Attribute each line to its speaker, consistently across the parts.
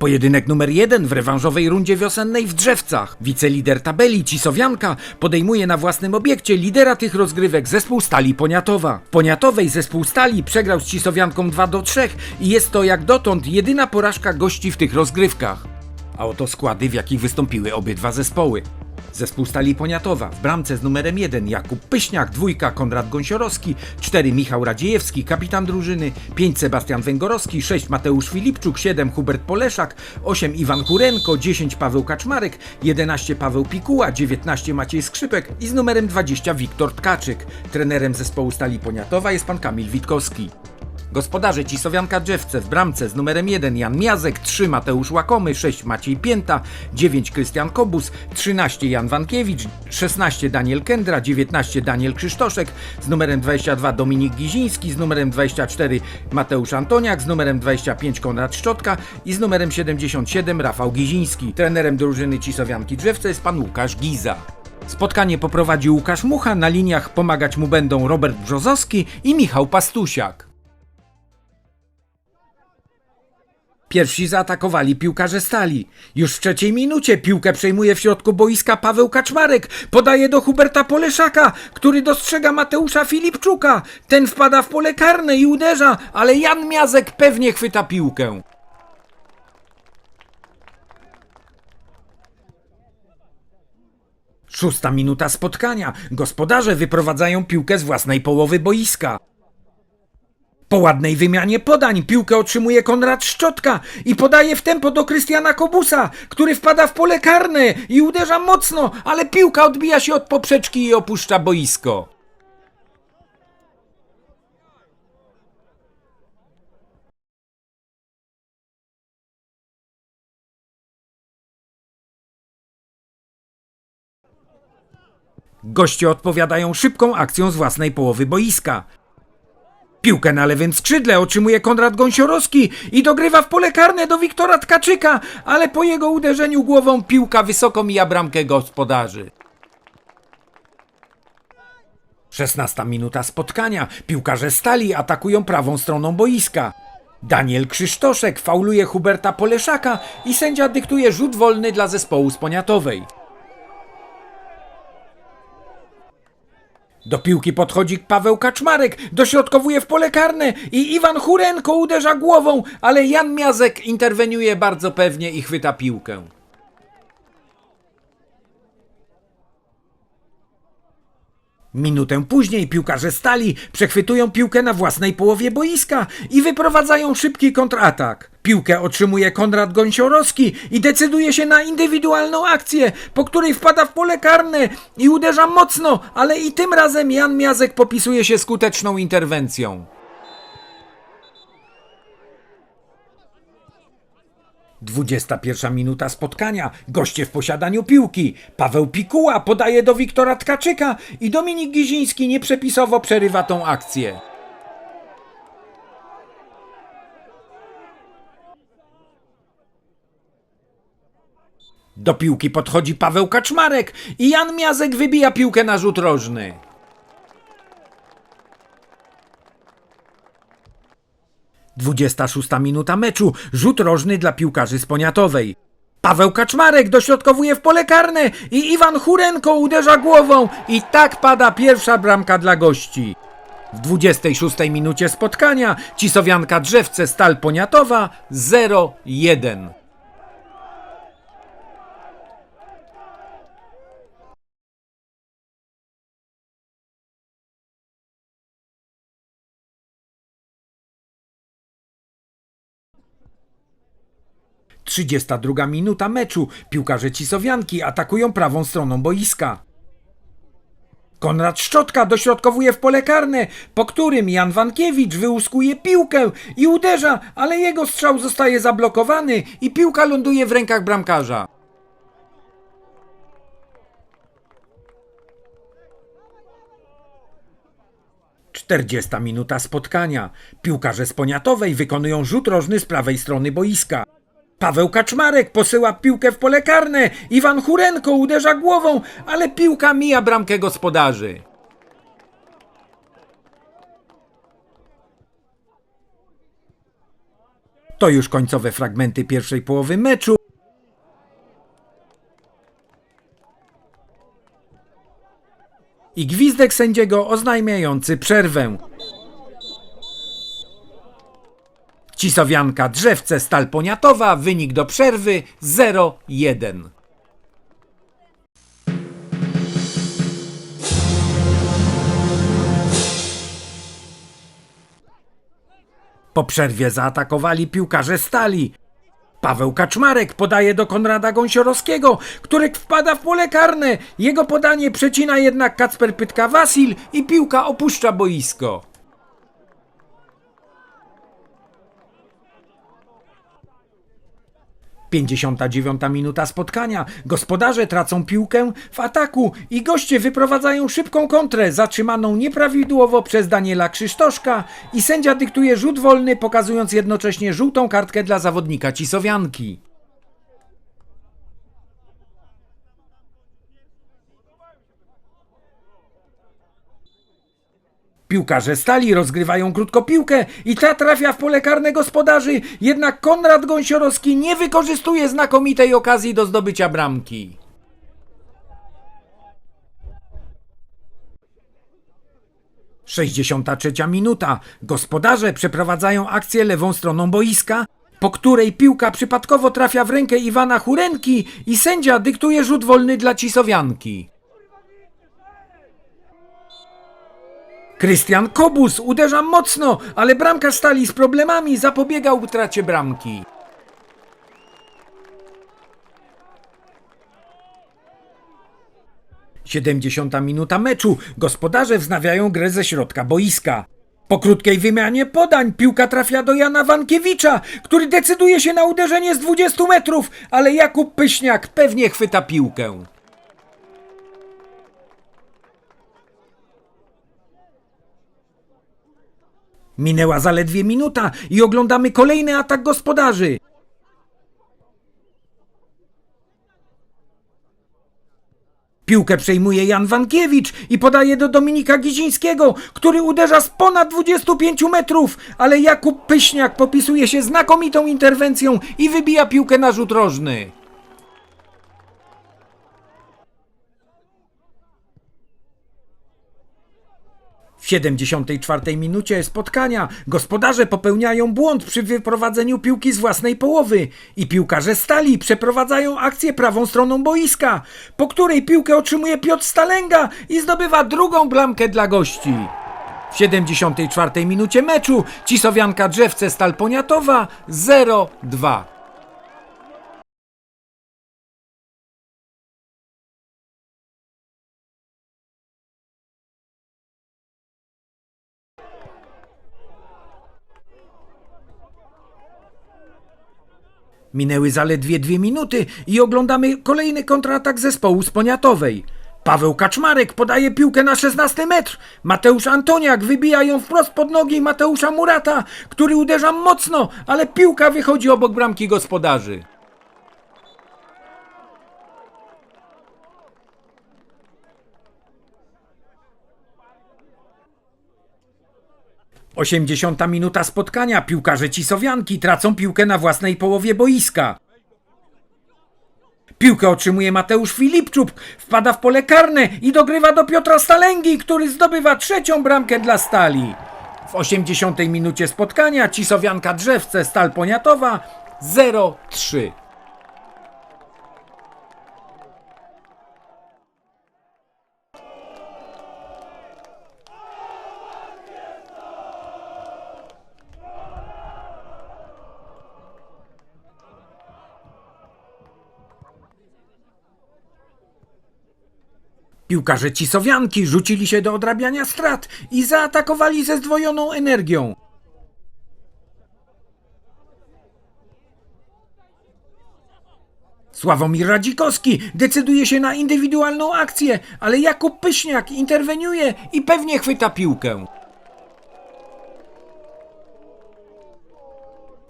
Speaker 1: Pojedynek numer jeden w rewanżowej rundzie wiosennej w Drzewcach. Wicelider tabeli Cisowianka podejmuje na własnym obiekcie lidera tych rozgrywek zespół Stali Poniatowa. W Poniatowej zespół Stali przegrał z Cisowianką 2 do 3 i jest to jak dotąd jedyna porażka gości w tych rozgrywkach. A oto składy, w jakich wystąpiły obydwa zespoły. Zespół Stali Poniatowa w bramce z numerem 1 Jakub Pyśniak, dwójka Konrad Gąsiorowski, 4 Michał Radziejewski, kapitan drużyny, 5 Sebastian Węgorowski, 6 Mateusz Filipczuk, 7 Hubert Poleszak, 8 Iwan Kurenko, 10 Paweł Kaczmarek, 11 Paweł Pikuła, 19 Maciej Skrzypek i z numerem 20 Wiktor Tkaczyk. Trenerem zespołu Stali Poniatowa jest pan Kamil Witkowski. Gospodarze Cisowianka Drzewce w bramce z numerem 1 Jan Miazek, 3 Mateusz Łakomy, 6 Maciej Pięta, 9 Krystian Kobus, 13 Jan Wankiewicz, 16 Daniel Kendra, 19 Daniel Krzysztoszek, z numerem 22 Dominik Giziński, z numerem 24 Mateusz Antoniak, z numerem 25 Konrad Szczotka i z numerem 77 Rafał Giziński. Trenerem drużyny Cisowianki Drzewce jest pan Łukasz Giza. Spotkanie poprowadzi Łukasz Mucha, na liniach pomagać mu będą Robert Brzozowski i Michał Pastusiak. Pierwsi zaatakowali piłkarze stali. Już w trzeciej minucie piłkę przejmuje w środku boiska Paweł Kaczmarek. Podaje do Huberta Poleszaka, który dostrzega Mateusza Filipczuka. Ten wpada w pole karne i uderza, ale Jan Miazek pewnie chwyta piłkę. Szósta minuta spotkania. Gospodarze wyprowadzają piłkę z własnej połowy boiska. Po ładnej wymianie podań piłkę otrzymuje Konrad Szczotka i podaje w tempo do Krystiana Kobusa, który wpada w pole karne i uderza mocno, ale piłka odbija się od poprzeczki i opuszcza boisko. Goście odpowiadają szybką akcją z własnej połowy boiska. Piłkę na lewym skrzydle otrzymuje Konrad Gąsiorowski i dogrywa w pole karne do Wiktora Tkaczyka, ale po jego uderzeniu głową piłka wysoko mija bramkę gospodarzy. 16 minuta spotkania. Piłkarze stali atakują prawą stroną boiska. Daniel Krzysztoszek fauluje Huberta Poleszaka i sędzia dyktuje rzut wolny dla zespołu z Poniatowej. Do piłki podchodzi Paweł Kaczmarek, dośrodkowuje w pole karne i Iwan Hurenko uderza głową, ale Jan Miazek interweniuje bardzo pewnie i chwyta piłkę. Minutę później piłkarze stali przechwytują piłkę na własnej połowie boiska i wyprowadzają szybki kontratak. Piłkę otrzymuje Konrad Gąsiorowski i decyduje się na indywidualną akcję, po której wpada w pole karne i uderza mocno, ale i tym razem Jan Miazek popisuje się skuteczną interwencją. 21 minuta spotkania. Goście w posiadaniu piłki. Paweł Pikuła podaje do Wiktora Tkaczyka i Dominik Giziński nieprzepisowo przerywa tą akcję. Do piłki podchodzi Paweł Kaczmarek i Jan Miazek wybija piłkę na rzut rożny. Dwudziesta szósta minuta meczu. Rzut rożny dla piłkarzy z Poniatowej. Paweł Kaczmarek dośrodkowuje w pole karne i Iwan Hurenko uderza głową i tak pada pierwsza bramka dla gości. W 26 minucie spotkania Cisowianka Drzewce Stal Poniatowa 0-1. Trzydziesta druga minuta meczu. Piłkarze Cisowianki atakują prawą stroną boiska. Konrad Szczotka dośrodkowuje w pole karne, po którym Jan Wankiewicz wyłuskuje piłkę i uderza, ale jego strzał zostaje zablokowany i piłka ląduje w rękach bramkarza. Czterdziesta minuta spotkania. Piłkarze z Poniatowej wykonują rzut rożny z prawej strony boiska. Paweł Kaczmarek posyła piłkę w pole karne. Iwan Hurenko uderza głową, ale piłka mija bramkę gospodarzy. To już końcowe fragmenty pierwszej połowy meczu. I gwizdek sędziego oznajmiający przerwę. Cisowianka Drzewce Stal Poniatowa, wynik do przerwy 0-1. Po przerwie zaatakowali piłkarze Stali. Paweł Kaczmarek podaje do Konrada Gąsiorowskiego, który wpada w pole karne. Jego podanie przecina jednak Kacper Pytka-Wasil i piłka opuszcza boisko. Pięćdziesiąta dziewiąta minuta spotkania. Gospodarze tracą piłkę w ataku i goście wyprowadzają szybką kontrę zatrzymaną nieprawidłowo przez Daniela Krzysztoszka i sędzia dyktuje rzut wolny, pokazując jednocześnie żółtą kartkę dla zawodnika Cisowianki. Piłkarze stali rozgrywają krótko piłkę i ta trafia w pole karne gospodarzy, jednak Konrad Gąsiorowski nie wykorzystuje znakomitej okazji do zdobycia bramki. Sześćdziesiąta trzecia minuta. Gospodarze przeprowadzają akcję lewą stroną boiska, po której piłka przypadkowo trafia w rękę Iwana Hurenki i sędzia dyktuje rzut wolny dla Cisowianki. Krystian Kobus uderza mocno, ale bramkarz stali z problemami zapobiega utracie bramki. Siedemdziesiąta minuta meczu. Gospodarze wznawiają grę ze środka boiska. Po krótkiej wymianie podań piłka trafia do Jana Wankiewicza, który decyduje się na uderzenie z 20 metrów, ale Jakub Pyśniak pewnie chwyta piłkę. Minęła zaledwie minuta i oglądamy kolejny atak gospodarzy. Piłkę przejmuje Jan Wankiewicz i podaje do Dominika Gizińskiego, który uderza z ponad 25 metrów, ale Jakub Pyśniak popisuje się znakomitą interwencją i wybija piłkę na rzut rożny. 74 minucie spotkania gospodarze popełniają błąd przy wyprowadzeniu piłki z własnej połowy i piłkarze stali przeprowadzają akcję prawą stroną boiska, po której piłkę otrzymuje Piotr Stalenga i zdobywa drugą bramkę dla gości. W 74 minucie meczu Cisowianka Drzewce Stal Poniatowa 0-2. Minęły zaledwie dwie minuty i oglądamy kolejny kontratak zespołu z Poniatowej. Paweł Kaczmarek podaje piłkę na 16 metr. Mateusz Antoniak wybija ją wprost pod nogi Mateusza Murata, który uderza mocno, ale piłka wychodzi obok bramki gospodarzy. Osiemdziesiąta minuta spotkania. Piłkarze Cisowianki tracą piłkę na własnej połowie boiska. Piłkę otrzymuje Mateusz Filipczuk, wpada w pole karne i dogrywa do Piotra Stalęgi, który zdobywa trzecią bramkę dla Stali. W 80 minucie spotkania Cisowianka Drzewce Stal Poniatowa 0-3. Piłkarze Cisowianki rzucili się do odrabiania strat i zaatakowali ze zdwojoną energią. Sławomir Radzikowski decyduje się na indywidualną akcję, ale Jakub Pyśniak interweniuje i pewnie chwyta piłkę.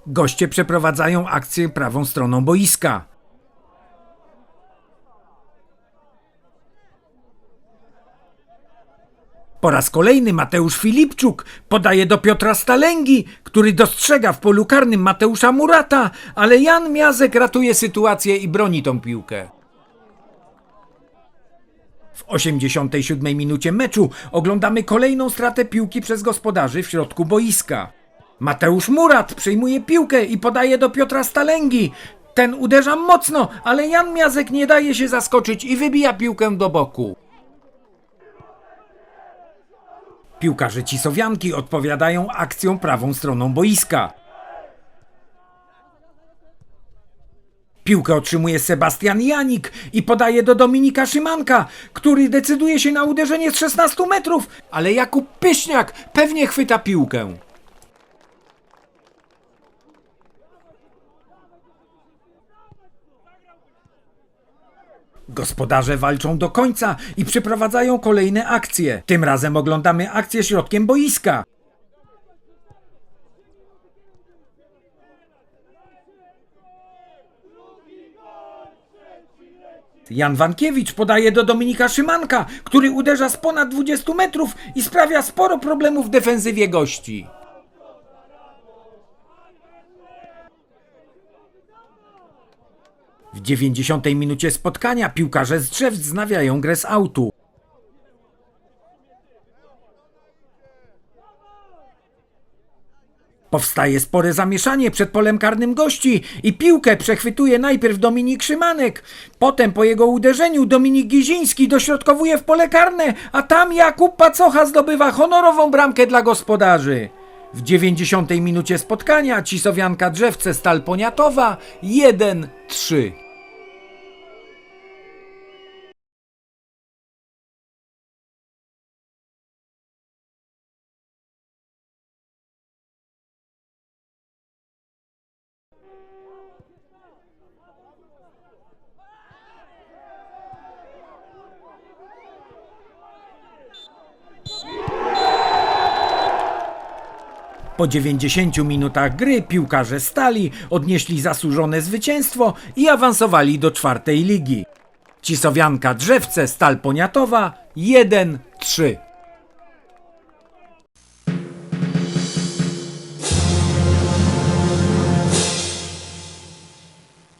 Speaker 1: Goście przeprowadzają akcję prawą stroną boiska. Po raz kolejny Mateusz Filipczuk podaje do Piotra Stalęgi, który dostrzega w polu karnym Mateusza Murata, ale Jan Miazek ratuje sytuację i broni tą piłkę. W 87 minucie meczu oglądamy kolejną stratę piłki przez gospodarzy w środku boiska. Mateusz Murat przyjmuje piłkę i podaje do Piotra Stalęgi. Ten uderza mocno, ale Jan Miazek nie daje się zaskoczyć i wybija piłkę do boku. Piłkarze Cisowianki odpowiadają akcją prawą stroną boiska. Piłkę otrzymuje Sebastian Janik i podaje do Dominika Szymanka, który decyduje się na uderzenie z 16 metrów, ale Jakub Pyśniak pewnie chwyta piłkę. Gospodarze walczą do końca i przeprowadzają kolejne akcje. Tym razem oglądamy akcję środkiem boiska. Jan Wankiewicz podaje do Dominika Szymanka, który uderza z ponad 20 metrów i sprawia sporo problemów w defensywie gości. W 90 minucie spotkania piłkarze z drzew wznawiają grę z autu. Powstaje spore zamieszanie przed polem karnym gości i piłkę przechwytuje najpierw Dominik Szymanek. Potem po jego uderzeniu Dominik Giziński dośrodkowuje w pole karne, a tam Jakub Pacocha zdobywa honorową bramkę dla gospodarzy. W 90 minucie spotkania Cisowianka Drzewce Stal Poniatowa 1-3. Po 90 minutach gry piłkarze Stali odnieśli zasłużone zwycięstwo i awansowali do czwartej ligi. Cisowianka Drzewce Stal Poniatowa 1-3.